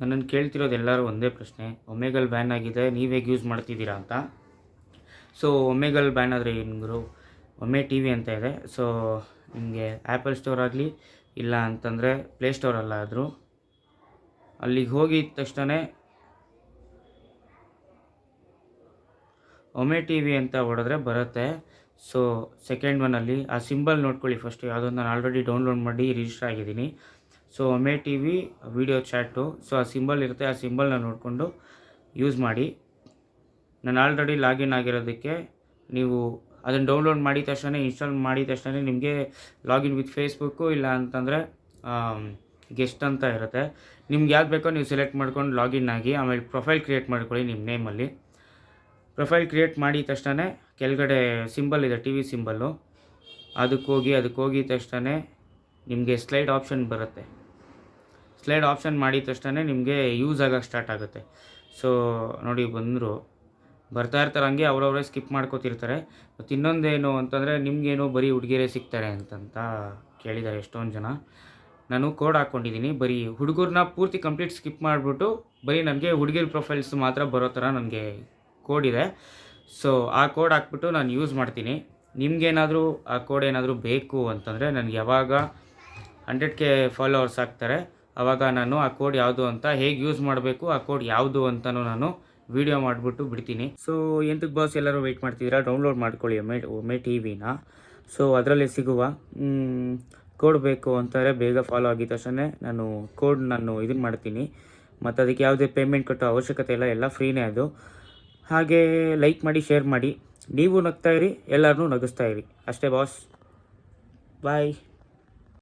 ನನ್ನನ್ನು ಕೇಳ್ತಿರೋದು ಎಲ್ಲರೂ ಒಂದೇ ಪ್ರಶ್ನೆ. ಒಮೆಗಲ್ ಬ್ಯಾನ್ ಆಗಿದೆ ನೀವು ಯೂಸ್ ಮಾಡ್ತಿದ್ದೀರಾ ಅಂತ. ಸೊ, ಒಮೆಗಲ್ ಬ್ಯಾನ್ ಆದರೆ ಏನು ಗುರು? ಒಮ್ಮೆ ಟಿ ವಿ ಅಂತ ಇದೆ. ಸೊ, ನಿಮಗೆ ಆ್ಯಪಲ್ ಸ್ಟೋರ್ ಆಗಲಿ, ಇಲ್ಲ ಅಂತಂದರೆ ಪ್ಲೇಸ್ಟೋರಲ್ಲ ಆದರೂ. ಅಲ್ಲಿಗೆ ಹೋಗಿದ ತಕ್ಷಣ ಒಮೆ ಟಿ ವಿ ಅಂತ ಹೊಡೆದ್ರೆ ಬರುತ್ತೆ. ಸೊ, ಸೆಕೆಂಡ್ ಒನ್ನಲ್ಲಿ ಆ ಸಿಂಬಲ್ ನೋಡ್ಕೊಳ್ಳಿ ಫಸ್ಟ್. ಯಾವುದೋ ನಾನು ಆಲ್ರೆಡಿ ಡೌನ್ಲೋಡ್ ಮಾಡಿ ರಿಜಿಸ್ಟರ್ ಆಗಿದ್ದೀನಿ. So ಒಮೆ T V video chat so ಆ ಸಿಂಬಲ್ ಇರುತ್ತೆ, ಆ ಸಿಂಬಲ್ನ ನೋಡಿಕೊಂಡು ಯೂಸ್ ಮಾಡಿ. ನಾನು ಆಲ್ರೆಡಿ ಲಾಗಿನ್ ಆಗಿರೋದಕ್ಕೆ ನೀವು ಅದನ್ನು ಡೌನ್ಲೋಡ್ ಮಾಡಿದ ತಕ್ಷಣ ಇನ್ಸ್ಟಾಲ್ ಮಾಡಿದ ತಕ್ಷಣ ನಿಮಗೆ ಲಾಗಿನ್ ವಿತ್ ಫೇಸ್ಬುಕ್ಕು ಇಲ್ಲ ಅಂತಂದರೆ ಗೆಸ್ಟ್ ಅಂತ ಇರುತ್ತೆ. ನಿಮ್ಗೆ ಯಾವ್ದು ಬೇಕೋ ನೀವು ಸೆಲೆಕ್ಟ್ ಮಾಡ್ಕೊಂಡು ಲಾಗಿನ್ ಆಗಿ, ಆಮೇಲೆ ಪ್ರೊಫೈಲ್ ಕ್ರಿಯೇಟ್ ಮಾಡ್ಕೊಳ್ಳಿ ನಿಮ್ಮ ನೇಮಲ್ಲಿ ಪ್ರೊಫೈಲ್ ಕ್ರಿಯೇಟ್ ಮಾಡಿದ ತಕ್ಷಣ ಕೆಳಗಡೆ ಸಿಂಬಲ್ ಇದೆ ಟಿ ವಿ ಸಿಂಬಲ್ಲು ಅದಕ್ಕೆ ಹೋಗಿ ಅದಕ್ಕೆ ಹೋಗಿದ ತಕ್ಷಣ ನಿಮಗೆ ಸ್ಲೈಡ್ ಆಪ್ಷನ್ ಬರುತ್ತೆ. ಸ್ಲೈಡ್ ಆಪ್ಷನ್ ಮಾಡಿದ ತಕ್ಷಣ ನಿಮಗೆ ಯೂಸ್ ಆಗೋಕ್ಕೆ ಸ್ಟಾರ್ಟ್ ಆಗುತ್ತೆ. ಸೊ ನೋಡಿ ಬಂದರು. ಬರ್ತಾ ಇರ್ತಾರೆ ಹಂಗೆ ಅವರವರೇ ಸ್ಕಿಪ್ ಮಾಡ್ಕೋತಿರ್ತಾರೆ. ಮತ್ತು ಇನ್ನೊಂದೇನು ಅಂತಂದರೆ ನಿಮಗೇನು ಬರೀ ಹುಡುಗಿಯರೇ ಸಿಗ್ತಾರೆ ಅಂತಂತ ಕೇಳಿದ್ದಾರೆ ಎಷ್ಟೊಂದು ಜನ. ನಾನು ಕೋಡ್ ಹಾಕ್ಕೊಂಡಿದ್ದೀನಿ ಬರೀ ಹುಡುಗರನ್ನ ಪೂರ್ತಿ ಕಂಪ್ಲೀಟ್ ಸ್ಕಿಪ್ ಮಾಡಿಬಿಟ್ಟು ಬರೀ ನನಗೆ ಹುಡುಗಿರ ಪ್ರೊಫೈಲ್ಸ್ ಮಾತ್ರ ಬರೋ ಥರ ನನಗೆ ಕೋಡ್ ಇದೆ. ಸೊ ಆ ಕೋಡ್ ಹಾಕ್ಬಿಟ್ಟು ನಾನು ಯೂಸ್ ಮಾಡ್ತೀನಿ. ನಿಮಗೇನಾದರೂ ಆ ಕೋಡ್ ಏನಾದರೂ ಬೇಕು ಅಂತಂದರೆ ನನಗೆ ಯಾವಾಗ ಹಂಡ್ರೆಡ್ ಕೆ ಫಾಲೋವರ್ಸ್ ಆಗ್ತಾರೆ. ಆವಾಗ ನಾನು ಆ ಕೋಡ್ ಯಾವುದು ಅಂತ, ಹೇಗೆ ಯೂಸ್ ಮಾಡಬೇಕು, ಆ ಕೋಡ್ ಯಾವುದು ಅಂತಲೂ ನಾನು ವಿಡಿಯೋ ಮಾಡಿಬಿಟ್ಟು ಬಿಡ್ತೀನಿ. ಸೊ ಎಂತಕ್ಕೆ ಬಾಸ್ ಎಲ್ಲರೂ ವೆಯ್ಟ್ ಮಾಡ್ತಿದ್ದೀರಾ ಡೌನ್ಲೋಡ್ ಮಾಡ್ಕೊಳ್ಳಿ ಒಮ್ಮೆ ಒಮ್ಮೆ ಟಿ ವಿನ ಸೊ ಅದರಲ್ಲಿ ಸಿಗುವ ಕೋಡ್ ಬೇಕು ಅಂತಾರೆ, ಬೇಗ ಫಾಲೋ ಆಗಿದ ತಕ್ಷಣ ನಾನು ಕೋಡ್ ನಾನು ಇದನ್ನು ಮಾಡ್ತೀನಿ. ಮತ್ತು ಅದಕ್ಕೆ ಯಾವುದೇ ಪೇಮೆಂಟ್ ಕೊಟ್ಟೋ ಅವಶ್ಯಕತೆ ಇಲ್ಲ, ಎಲ್ಲ ಫ್ರೀನೇ ಅದು. ಹಾಗೆ ಲೈಕ್ ಮಾಡಿ ಶೇರ್ ಮಾಡಿ. ನೀವು ನಗ್ತಾ ಇರಿ ಎಲ್ಲರನ್ನೂ ನಗಿಸ್ತಾ ಇರಿ. ಅಷ್ಟೇ ಬಾಸ್ ಬಾಯ್